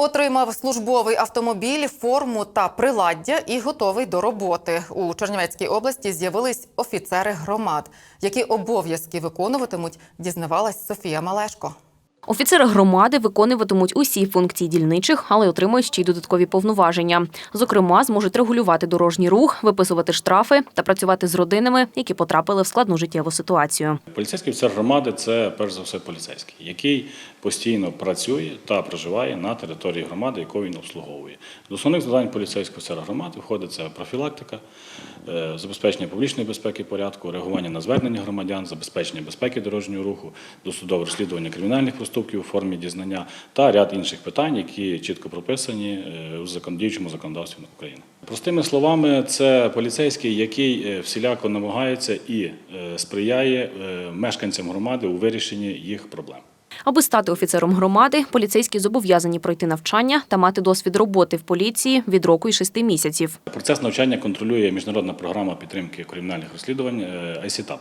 Отримав службовий автомобіль, форму та приладдя і готовий до роботи. У Чернівецькій області з'явились офіцери громад, які обов'язки виконуватимуть, дізнавалась Софія Малешко. Офіцери громади виконуватимуть усі функції дільничих, але отримують ще й додаткові повноваження. Зокрема, зможуть регулювати дорожній рух, виписувати штрафи та працювати з родинами, які потрапили в складну життєву ситуацію. Поліцейський офіцер громади це перш за все поліцейський, який постійно працює та проживає на території громади, яку він обслуговує. До основних завдань поліцейського офіцера громади входить це профілактика, е, забезпечення публічної безпеки порядку, реагування на звернення громадян, забезпечення безпеки дорожнього руху, досудове розслідування кримінальних проступків у формі дізнання та ряд інших питань, які чітко прописані е, у закон- діючому законодавстві України. Простими словами, це поліцейський, який е, всіляко намагається і е, сприяє мешканцям громади у вирішенні їх проблем. Аби стати офіцером громади, поліцейські зобов'язані пройти навчання та мати досвід роботи в поліції від року і шести місяців. Процес навчання контролює міжнародна програма підтримки кримінальних розслідувань ICTAP.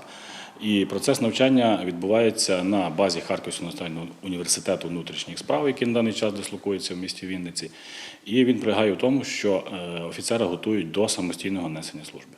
І процес навчання відбувається на базі Харківського національного університету внутрішніх справ, який на даний час дислокується в місті Вінниці. І він полягає в тому, що офіцери офіцера готують до самостійного несення служби.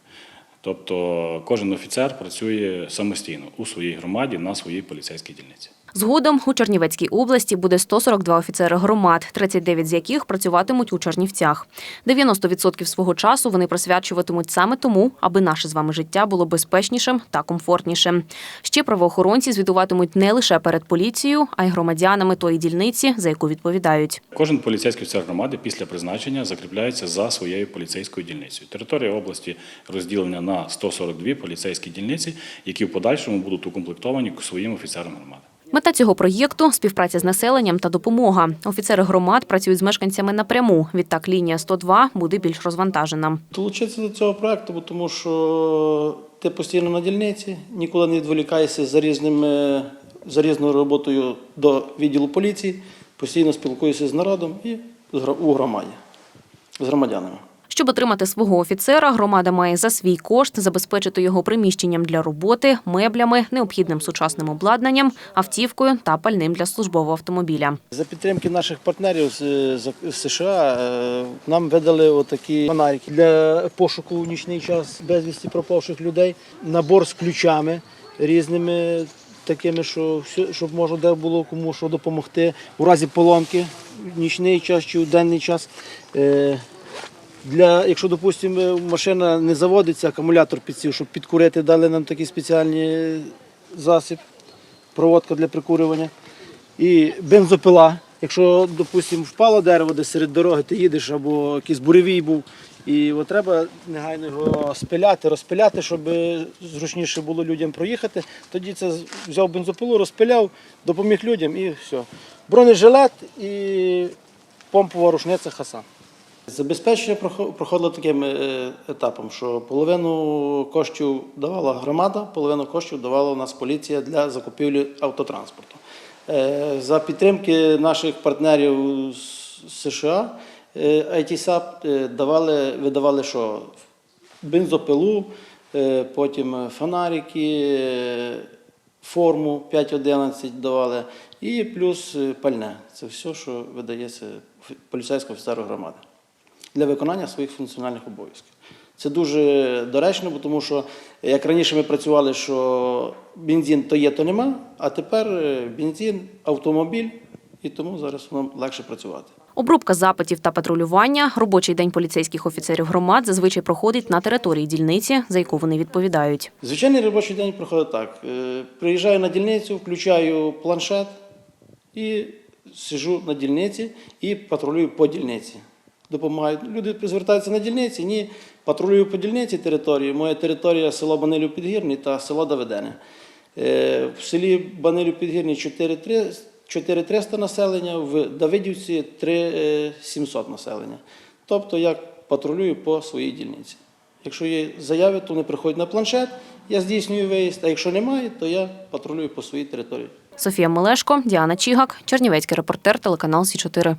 Тобто кожен офіцер працює самостійно у своїй громаді на своїй поліцейській дільниці. Згодом у Чернівецькій області буде 142 офіцери громад, 39 з яких працюватимуть у Чернівцях. 90% свого часу вони присвячуватимуть саме тому, аби наше з вами життя було безпечнішим та комфортнішим. Ще правоохоронці звітуватимуть не лише перед поліцією, а й громадянами тої дільниці, за яку відповідають. Кожен поліцейський офіцер громади після призначення закріпляється за своєю поліцейською дільницею. Територія області розділена на 142 поліцейські дільниці, які в подальшому будуть укомплектовані своїм офіцерам громади. Мета цього проєкту співпраця з населенням та допомога. Офіцери громад працюють з мешканцями напряму. Відтак лінія 102 буде більш розвантажена. Долучитися до цього проекту, бо тому що ти постійно на дільниці, ніколи не відволікаєшся за різними за різною роботою до відділу поліції, постійно спілкуєшся з народом і з у громаді, з громадянами. Щоб отримати свого офіцера, громада має за свій кошт забезпечити його приміщенням для роботи, меблями, необхідним сучасним обладнанням, автівкою та пальним для службового автомобіля. За підтримки наших партнерів з, США е, нам видали отакі фонарики для пошуку в нічний час безвісті пропавших людей, набор з ключами різними такими, що щоб можна де було кому що допомогти у разі поломки в нічний час чи у денний час. Е, Для, якщо, допустимо, машина не заводиться, акумулятор підсів, щоб підкурити, дали нам такий спеціальний засіб, проводка для прикурювання. І бензопила. Якщо, допустимо, впало дерево десь серед дороги, ти їдеш або якийсь буревій був, і от треба негайно його спиляти, розпиляти, щоб зручніше було людям проїхати. Тоді це взяв бензопилу, розпиляв, допоміг людям і все. Бронежилет і помпова рушниця хасан. Забезпечення проходило таким е, етапом, що половину коштів давала громада, половину коштів давала у нас поліція для закупівлі автотранспорту. Е, За підтримки наших партнерів з США ITSAP е, давали, видавали що? Бензопилу, потім фонарики, форму 5.11 давали і плюс пальне. Це все, що видається поліцейському офіцеру громади для виконання своїх функціональних обов'язків. Це дуже доречно, бо тому що як раніше ми працювали, що бензин то є, то нема, а тепер е, бензин, автомобіль, і тому зараз воно легше працювати. Обробка запитів та патрулювання. Робочий день поліцейських офіцерів громад зазвичай проходить на території дільниці, за яку вони відповідають. Звичайний робочий день проходить так. Е, Приїжджаю на дільницю, включаю планшет і сижу на дільниці і патрулюю по дільниці. Допомагають. Люди звертаються на дільниці, ні, патрулюю по дільниці території. Моя територія село Банилів Підгірний та село Давидене. Е, В селі Банилів Підгірний 4300 4300 населення, в Давидівці 3700 населення. Тобто я патрулюю по своїй дільниці. Якщо є заяви, то вони приходять на планшет, я здійснюю виїзд, а якщо немає, то я патрулюю по своїй території. Софія Мелешко, Діана Чігак, Чернівецький репортер, телеканал Сі 4